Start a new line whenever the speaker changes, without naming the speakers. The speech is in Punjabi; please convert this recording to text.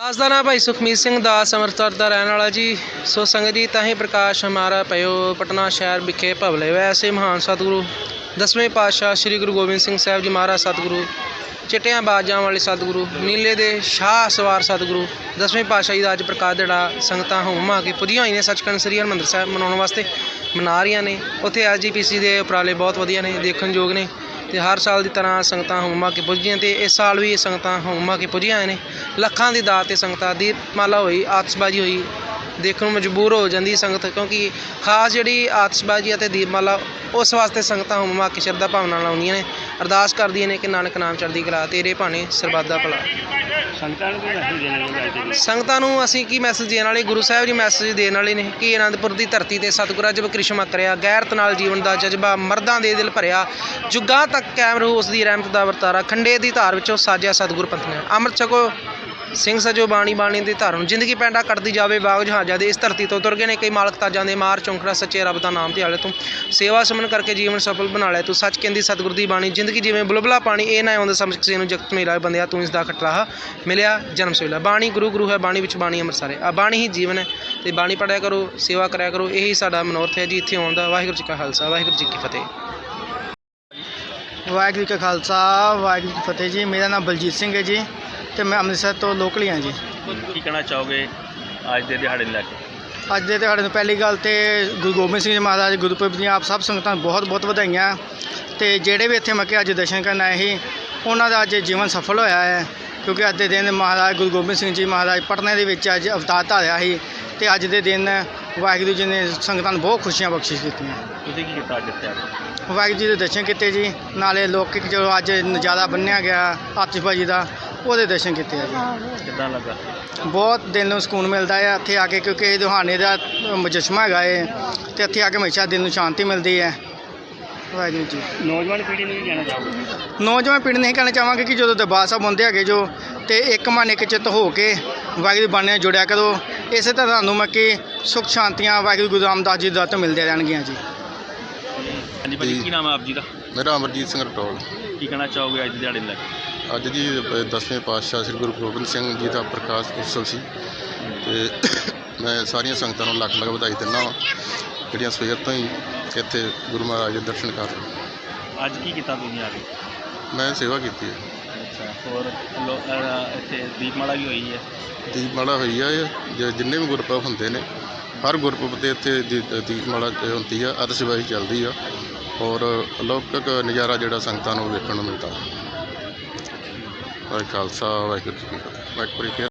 ਦਾਸ ਦਾ ਨਾਮ ਭਾਈ ਸੁਖਮੀਤ ਸਿੰਘ, ਦਾਸ ਅੰਮ੍ਰਿਤਸਰ ਦਾ ਰਹਿਣ ਵਾਲਾ ਜੀ। ਸੋ ਸੰਗਤ ਜੀ, ਤਾਂ ਹੀ ਪ੍ਰਕਾਸ਼ ਹਮਾਰਾ ਪਿਓ ਪਟਨਾ ਸ਼ਹਿਰ ਵਿਖੇ ਭਵਲੇ ਵੈਸੇ ਮਹਾਨ ਸਤਿਗੁਰੂ। ਦਸਵੇਂ ਪਾਤਸ਼ਾਹ ਸ੍ਰੀ ਗੁਰੂ ਗੋਬਿੰਦ ਸਿੰਘ ਸਾਹਿਬ ਜੀ ਮਹਾਰਾਜ ਸਤਿਗੁਰੂ, ਚਿੱਟਿਆਂ ਬਾਜਾਂ ਵਾਲੇ ਸਤਿਗੁਰੂ ਨੀਲੇ ਦੇ ਸ਼ਾਹ ਸਵਾਰ ਸਤਿਗੁਰੂ, ਦਸਵੇਂ ਪਾਤਸ਼ਾਹ ਜੀ ਦਾ ਅੱਜ ਪ੍ਰਕਾਸ਼ ਜਿਹੜਾ ਸੰਗਤਾਂ ਹੋਮ ਆ ਕੇ ਪੁੱਜੀਆਂ ਹੋਈਆਂ ਨੇ। ਸੱਚਖੰਡ ਸ੍ਰੀ ਹਰਮੰਦਰ ਸਾਹਿਬ ਮਨਾਉਣ ਵਾਸਤੇ ਮਨਾ ਰਹੀਆਂ ਨੇ। ਉੱਥੇ ਐਸਜੀਪੀਸੀ ਦੇ ਉਪਰਾਲੇ ਬਹੁਤ ਵਧੀਆ ਨੇ ਦੇਖਣਯੋਗ ਨੇ। ਤੇ ਹਰ ਸਾਲ ਦੀ ਤਰ੍ਹਾਂ ਸੰਗਤਾਂ ਹੋਮਾ ਕੇ ਪੁੱਜਦੀਆਂ ਤੇ ਇਸ ਸਾਲ ਵੀ ਇਹ ਸੰਗਤਾਂ ਹੋਮਾ ਕੇ ਪੁੱਜੀਆਂ ਹੋਈਆਂ ਨੇ। ਲੱਖਾਂ ਦੀ ਦਾਤ ਤੇ ਸੰਗਤਾਂ ਦੀਪਮਾਲਾ ਹੋਈ, ਆਤਸ਼ਬਾਜ਼ੀ ਹੋਈ, ਦੇਖਣ ਨੂੰ ਮਜਬੂਰ ਹੋ ਜਾਂਦੀ ਸੰਗਤ ਕਿਉਂਕਿ ਖਾਸ ਜਿਹੜੀ ਆਤਸ਼ਬਾਜ਼ੀ ਅਤੇ ਦੀਪਮਾਲਾ ਉਸ ਵਾਸਤੇ ਸੰਗਤਾਂ ਹੋਮਾ ਕੇ ਸ਼ਰਧਾ ਭਾਵਨਾ ਨਾਲ ਆਉਂਦੀਆਂ ਨੇ। ਅਰਦਾਸ ਕਰਦੀਆਂ ਨੇ ਕਿ ਨਾਨਕ ਨਾਮ ਚੜ੍ਹਦੀ ਕਲਾ ਤੇਰੇ ਭਾਣੇ ਸਰਬੱਤ ਭਲਾ।
ਸੰਗਤਾਂ ਨੂੰ ਕੋਈ ਮੈਸੇਜ ਦੇਣਾ ਚਾਹੁੰਦਾ ਅੱਜ ਦੇ
ਸੰਗਤਾਂ ਨੂੰ ਅਸੀਂ ਕੀ ਮੈਸੇਜ ਦੇਣ ਵਾਲੇ? ਗੁਰੂ ਸਾਹਿਬ ਜੀ ਮੈਸੇਜ ਦੇਣ ਵਾਲੇ ਨੇ ਕਿ ਆਨੰਦਪੁਰ ਦੀ ਧਰਤੀ ਤੇ ਸਤਿਗੁਰਾਂ ਜਬ ਕ੍ਰਿਸ਼ਮਾ ਕਰਿਆ ਗੈਰਤ ਨਾਲ ਜੀਵਨ ਦਾ ਜਜ਼ਬਾ ਮਰਦਾਂ ਦੇ ਦਿਲ ਭਰਿਆ। ਜੁਗਾਂ ਤੱਕ ਕਾਇਮ ਰਹੂ ਉਸ ਦੀ ਰਹਿਮਤ ਦਾ ਵਰਤਾਰਾ ਖੰਡੇ ਦੀ ਧਾਰ ਵਿੱਚੋਂ ਸਾਜਿਆ ਸਤਿਗੁਰ ਪੰਥ ਨੇ ਅੰਮ੍ਰਿਤ ਛਕੋ। ਸਿੰਘ ਸਜੋ ਬਾਣੀ ਬਾਣੀ ਦੀ ਧਰਮ। ਜ਼ਿੰਦਗੀ ਪੈਂਡਾ ਕੱਟਦੀ ਜਾਵੇ, ਬਾਗ ਜਹਾਜ਼ਾਂ ਦੇ ਇਸ ਧਰਤੀ ਤੋਂ ਤੁਰ ਗਏ ਨੇ ਕਈ ਮਾਲਕ ਤਾਜਾਂ ਦੇ ਮਾਰ, ਚੌਂਕੜਾ, ਸੱਚੇ ਰੱਬ ਦਾ ਨਾਮ ਧਿਆਲੇ ਤੂੰ। ਸੇਵਾ ਸਮਨ ਕਰਕੇ ਜੀਵਨ ਸਫਲ ਬਣਾ ਲੈ ਤੂੰ ਸੱਚ ਕਹਿੰਦੀ, ਸਤਿਗੁਰ ਦੀ ਬਾਣੀ। ਜ਼ਿੰਦਗੀ ਜਿਵੇਂ ਬੁਲਬਲਾ ਪਾਣੀ, ਇਹ ਨਾ ਆਉਂਦਾ ਸਮਝ ਕਿਸੇ ਨੂੰ ਜਗਤ ਮੇਲਾ ਬੰਦਿਆ, ਤੂੰ ਇਸ ਦਾ ਖਟਲਾਹਾ ਮਿਲਿਆ ਜਨਮ ਸੋਇਲਾ ਬਾਣੀ ਗੁਰੂ ਗੁਰੂ ਹੈ, ਬਾਣੀ ਵਿੱਚ ਬਾਣੀ ਅੰਮ੍ਰਿਤਸਰ ਹੈ। ਆ ਬਾਣੀ ਹੀ ਜੀਵਨ ਹੈ, ਤੇ ਬਾਣੀ ਪੜਿਆ ਕਰੋ, ਸੇਵਾ ਕਰਿਆ ਕਰੋ, ਇਹੀ ਸਾਡਾ ਮਨੋਰਥ ਹੈ ਜੀ, ਇੱਥੇ ਆਉਣ ਦਾ। ਵਾਹਿਗੁਰੂ ਜੀ ਕਾ ਖਾਲਸਾ, ਵਾਹਿਗੁਰੂ ਜੀ ਕੀ ਫਤਿਹ।
ਵਾਹਿਗੁਰੂ ਜੀ ਕਾ ਖਾਲਸਾ ਵਾਹਿਗੁਰੂ ਜੀ ਕੀ ਫਤਿਹ ਜੀ। ਮੇਰਾ ਨਾਮ ਬਲਜੀਤ ਸਿੰਘ ਹੈ ਜੀ ਤੇ ਮੈਂ ਅੰਮ੍ਰਿਤਸਰ ਤੋਂ ਲੋਕਲ ਹਾਂ ਜੀ।
ਕੀ ਕਹਿਣਾ ਚਾਹੋਗੇ ਅੱਜ ਦੇ ਦਿਹਾੜੇ ਨੂੰ ਲੈ ਕੇ?
ਅੱਜ ਦੇ ਦਿਹਾੜੇ ਨੂੰ ਪਹਿਲੀ ਗੱਲ ਤੇ ਗੁਰੂ ਗੋਬਿੰਦ ਸਿੰਘ ਜੀ ਮਹਾਰਾਜ ਗੁਰਪੁਰਬ ਦੀਆਂ ਆਪ ਸਭ ਸੰਗਤਾਂ ਨੂੰ ਬਹੁਤ ਬਹੁਤ ਵਧਾਈਆਂ। ਤੇ ਜਿਹੜੇ ਵੀ ਇੱਥੇ ਮੱਕੇ ਅੱਜ ਦਰਸ਼ਨ ਕਰਨ ਆਏ ਸੀ ਉਹਨਾਂ ਦਾ ਅੱਜ ਜੀਵਨ ਸਫਲ ਹੋਇਆ ਹੈ। ਕਿਉਂਕਿ ਅੱਜ ਦੇ ਦਿਨ ਮਹਾਰਾਜ ਗੁਰੂ ਗੋਬਿੰਦ ਸਿੰਘ ਜੀ ਮਹਾਰਾਜ ਪਟਨੇ ਦੇ ਵਿੱਚ ਅੱਜ ਅਵਤਾਰ ਧਾਰਿਆ ਸੀ ਤੇ ਅੱਜ ਦੇ ਦਿਨ ਵਾਹਿਗੁਰੂ ਜੀ ਨੇ ਸੰਗਤਾਂ ਨੂੰ ਬਹੁਤ ਖੁਸ਼ੀਆਂ ਬਖਸ਼ਿਸ਼ ਕੀਤੀਆਂ।
ਤੁਸੀਂ ਕੀ ਕੀਤਾ ਅੱਜ ਇੱਥੇ ਆ ਕੇ?
ਵਾਹਿਗੁਰੂ ਜੀ ਦੇ ਦਰਸ਼ਨ ਕੀਤੇ ਜੀ। ਨਾਲੇ ਲੋਕਿਕ ਜੋ ਅੱਜ ਨਜ਼ਾਰਾ ਬੰਨਿਆ ਗਿਆ ਆਤਿਸ਼ਬਾਜ਼ੀ ਦਾ ਉਹਦੇ ਦਰਸ਼ਨ ਕੀਤੇ ਆ ਜੀ।
ਕਿੱਦਾਂ ਲੱਗਾ?
ਬਹੁਤ ਦਿਲ ਨੂੰ ਸਕੂਨ ਮਿਲਦਾ ਹੈ ਇੱਥੇ ਆ ਕੇ ਕਿਉਂਕਿ ਇਹ ਦੁਹਾਨੇ ਦਾ ਮੁਜੱਸਮਾ ਹੈਗਾ ਏ ਤੇ ਇੱਥੇ ਆ ਕੇ ਹਮੇਸ਼ਾ ਦਿਲ ਨੂੰ ਸ਼ਾਂਤੀ ਮਿਲਦੀ ਹੈ। ਵਾਹਿਗੁਰੂ ਜੀ।
ਨੌਜਵਾਨ ਪੀੜ੍ਹੀ ਨੂੰ ਕੀ ਕਹਿਣਾ ਚਾਹੋਗੇ?
ਨੌਜਵਾਨ ਪੀੜ੍ਹੀ ਨੂੰ ਇਹ ਕਹਿਣਾ ਚਾਹਾਂਗੇ ਕਿ ਜਦੋਂ ਦਰਬਾਰ ਸਾਹਿਬ ਹੁੰਦੇ ਹੈਗੇ ਜੋ ਤੇ ਇੱਕ ਮਨ ਇੱਕ ਚਿੱਤ ਹੋ ਕੇ ਵਾਹਿਗੁਰੂ ਬਾਣੇ ਨਾਲ ਜੁੜਿਆ ਕਰੋ। ਇਸੇ ਤਰ੍ਹਾਂ ਤੁਹਾਨੂੰ ਮੈਂ ਕਿ ਸੁਖ ਸ਼ਾਂਤੀਆਂ ਵਾਹਿਗੁਰੂ ਗੁਰੂ ਰਾਮਦਾਸ ਜੀ ਦਾ ਤੋਂ ਮਿਲਦੇ ਰਹਿਣਗੀਆਂ ਜੀ।
ਹਾਂਜੀ ਭਾਜੀ ਕੀ ਨਾਮ ਹੈ ਆਪ ਜੀ ਦਾ?
ਮੇਰਾ ਅਮਰਜੀਤ ਸਿੰਘ ਰਟੋਲ।
ਕੀ ਕਹਿਣਾ ਚਾਹੋਗੇ ਅੱਜ ਦੇ ਦਿਹਾੜੇ ਨੂੰ ਲੈ ਕੇ?
ਅੱਜ ਜੀ ਅ, ਦਸਵੇਂ ਪਾਤਸ਼ਾਹ ਸ੍ਰੀ ਗੁਰੂ ਗੋਬਿੰਦ ਸਿੰਘ ਜੀ ਦਾ ਪ੍ਰਕਾਸ਼ ਉਤਸਵ ਸੀ। ਤੇ ਮੈਂ ਸਾਰੀਆਂ ਸੰਗਤਾਂ ਨੂੰ ਲੱਖ ਲੱਖ ਵਧਾਈ ਦਿੰਦਾ ਵਾਂ ਜਿਹੜੀਆਂ ਸਵੇਰ ਤੋਂ ਹੀ ਇੱਥੇ ਗੁਰੂ ਮਹਾਰਾਜ ਦੇ ਦਰਸ਼ਨ ਕਰ ਰਹੇ
ਅੱਜ ਕੀ ਕੀਤਾ ਤੁਸੀਂ ਆ ਕੇ?
ਮੈਂ ਸੇਵਾ ਕੀਤੀ ਹੈ।
ਅੱਛਾ ਹੋਰ ਲੋ- ਇੱਥੇ ਦੀਪਮਾਲਾ ਵੀ ਹੋਈ ਹੈ।
ਦੀਪਮਾਲਾ ਹੋਈ ਆ ਇਹ ਜ- ਜਿੰਨੇ ਵੀ ਗੁਰਪੁਰਬ ਹੁੰਦੇ ਨੇ ਹਰ ਗੁਰਪੁਰਬ ਤੇ ਇੱਥੇ ਦੀ- ਦੀਪਮਾਲਾ ਤੇ ਹੁੰਦੀ ਆ ਅਤਿਸ਼ਬਾਜ਼ੀ ਚੱਲਦੀ ਆ ਔਰ ਅਲੌਕਿਕ ਨਜ਼ਾਰਾ ਜਿਹੜਾ ਸੰਗਤਾਂ ਨੂੰ ਵੇਖਣ ਨੂੰ ਮਿਲਦਾ। ਵਾਹਿਗੁਰੂ ਖਾਲਸਾ ਵਾਹਿਗੁਰੂ ਜੀ ਕੀ ਫਤਿਹ। ਵਾਹਿਗੁਰੂ ਜੀ ਕੀ